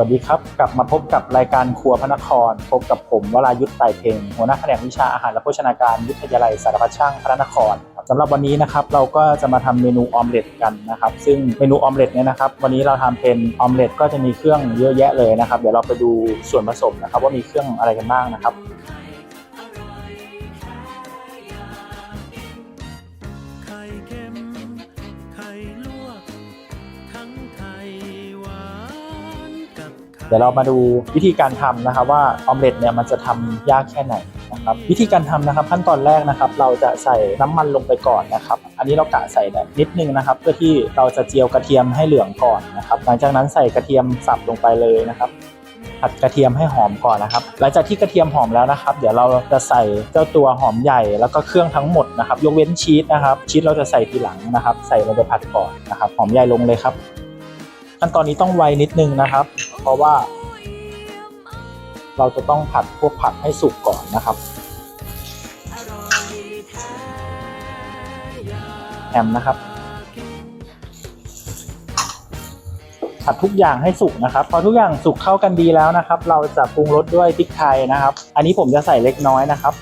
วัสดีครับ กลับมาพบกับรายการครัวพระนคร พบกับผมวรายุทธ์ไตรเพ็งหัวหน้าแผนกวิชาอาหารและโภชนาการวิทยาลัยสารพัดช่างพระนครสำหรับวันนี้นะครับเราก็จะมาทำเมนูออมเล็ตกันนะครับ ซึ่งเมนูออมเล็ตเนี่ยนะครับ วันนี้เราทำเป็นออมเล็ตก็จะมีเครื่องเยอะแยะเลยนะครับ เดี๋ยวเราไปดูส่วนผสมนะครับ ว่ามีเครื่องอะไรกันบ้างนะครับ เดี๋ยวเรามาดูวิธีการทำนะครับว่าออมเล็ตเนี่ยมันจะทำยากแค่ไหนนะครับวิธีการทำนะครับขั้นตอนแรกนะครับ เราจะใส่น้ำมันลงไปก่อนนะครับ อันนี้เรากะใส่แบบนิดนึงนะครับ เพื่อที่เราจะเจียวกระเทียมให้เหลืองก่อนนะครับหลังจากนั้นใส่กระเทียมสับลงไปเลยนะครับผัดกระเทียมให้หอมก่อนนะครับ หลังจากที่กระเทียมหอมแล้วนะครับ เดี๋ยวเราจะใส่เจ้าตัวหอมใหญ่แล้วก็เครื่องทั้งหมดนะครับ ยกเว้นชีสนะครับ ชีสเราจะใส่ทีหลังนะครับ ใส่ลงไปผัดก่อนนะครับ หอมใหญ่ลงเลยครับ ขั้นตอนนี้ต้องไวนิดนึงนะครับเพ ราะว่า เราจะต้องผัดพวกผักให้สุกก่อนนะครับแฮมนะครับ ผัดทุกอย่างให้สุกนะครับ พอทุกอย่างสุกเข้ากันดีแล้วนะครับ เราจะปรุงรสด้วยพริกไทยนะครับ อันนี้ผมจะใส่เล็กน้อยนะครับ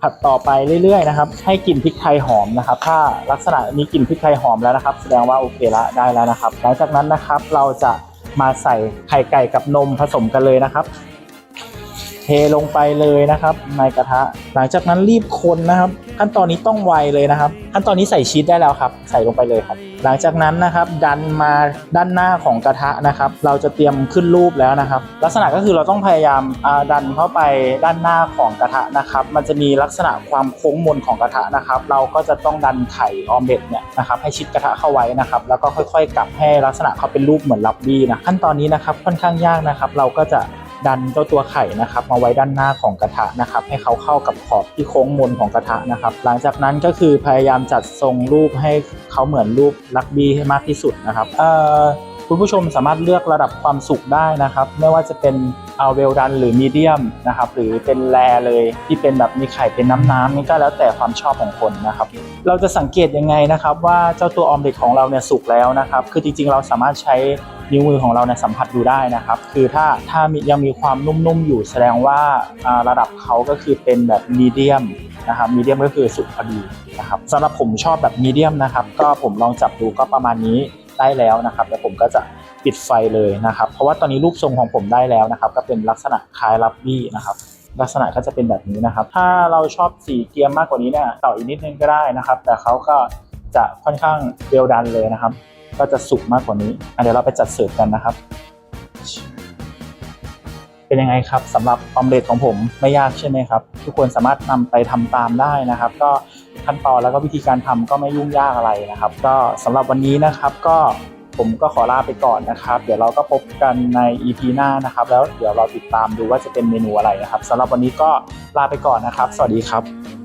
ผัดต่อไปเรื่อยๆนะครับ ให้กลิ่นพริกไทยหอมนะครับ ถ้าลักษณะมีกลิ่นพริกไทยหอมแล้วนะครับ แสดงว่าโอเคละได้แล้วนะครับ หลังจากนั้นนะครับเราจะ มาใส่ไข่ไก่กับนมผสมกันเลยนะครับ เทลงไปเลยนะครับ ในกระทะ หลังจากนั้นรีบคนนะครับ ขั้นตอนนี้ต้องไวเลยนะครับ ขั้นตอนนี้ใส่ชีสได้แล้วครับ ใส่ลงไปเลยครับ หลังจากนั้นนะครับ ดันมาด้านหน้าของกระทะนะครับ เราจะเตรียมขึ้นรูปแล้วนะครับ ลักษณะก็คือเราต้องพยายามาดันเข้าไปด้านหน้าของกระทะนะครับ มันจะมีลักษณะความโค้งมนของกระทะนะครับ เราก็จะต้องดันไข่ออมเล็ตเนี่ยนะครับให้ชิดกระทะเข้าไว้นะครับ แล้วก็ค่อยๆกลับให้ลักษณะเขาเป็นรูปเหมือนลับบี้นะขั้นตอนนี้นะครับค่อนข้างยากนะครับ เราก็จะ ดันเจ้าตัวไข่นะครับ มาไว้ด้านหน้าของกระทะนะครับ ให้เขาเข้ากับขอบที่โค้งมนของกระทะนะครับ หลังจากนั้นก็คือพยายามจัดทรงรูปให้เขาเหมือนรูปลักบี้ให้มากที่สุดนะครับคุณผู้ชมสามารถเลือกระดับความสุกได้นะครับ ไม่ว่าจะเป็นเอาเวลดันหรือมีเดียมนะครับหรือเป็นแรเลยที่เป็นแบบมีไข่เป็นน้ำๆนี่ก็แล้วแต่ความชอบของคนนะครับ เราจะสังเกตยังไงนะครับ ว่าเจ้าตัวออมเล็ตของเราเนี่ยสุกแล้วนะครับ คือจริงๆเราสามารถใช้ นิ้วมือของเราเนี่ยสัมผัสดูได้นะครับ คือถ้าถ้ามียังมีความนุ่มๆอยู่แสดงว่าระดับเขาก็คือเป็นแบบมีเดียมนะครับมีเดียมก็คือสุกพอดีนะครับสำหรับผมชอบแบบมีเดียมนะครับ ก็ผมลองจับดูก็ประมาณนี้ได้แล้วนะครับแล้วผมก็จะปิดไฟเลยนะครับ เพราะว่าตอนนี้รูปทรงของผมได้แล้วนะครับ ก็เป็นลักษณะคล้ายลับบี้นะครับลักษณะก็จะเป็นแบบนี้นะครับ ถ้าเราชอบสีเกียมมากกว่านี้เนี่ยต่ออีกนิดนึงก็ได้นะครับ แต่เขาก็จะค่อนข้างเวลดันเลยนะครับ ก็จะสุกมากกว่านี้เดี๋ยวเราไปจัดเสิร์ฟกันนะครับ เป็นยังไงครับสำหรับออมเล็ตของผมไม่ยากใช่ไหมครับ ทุกคนสามารถนำไปทำตามได้นะครับ ก็ขั้นตอนแล้วก็วิธีการทำก็ไม่ยุ่งยากอะไรนะครับ ก็สำหรับวันนี้นะครับก็ผมก็ขอลาไปก่อนนะครับ เดี๋ยวเราก็พบกันใน EP หน้านะครับ แล้วเดี๋ยวเราติดตามดูว่าจะเป็นเมนูอะไรนะครับสำหรับวันนี้ก็ลาไปก่อนนะครับ สวัสดีครับ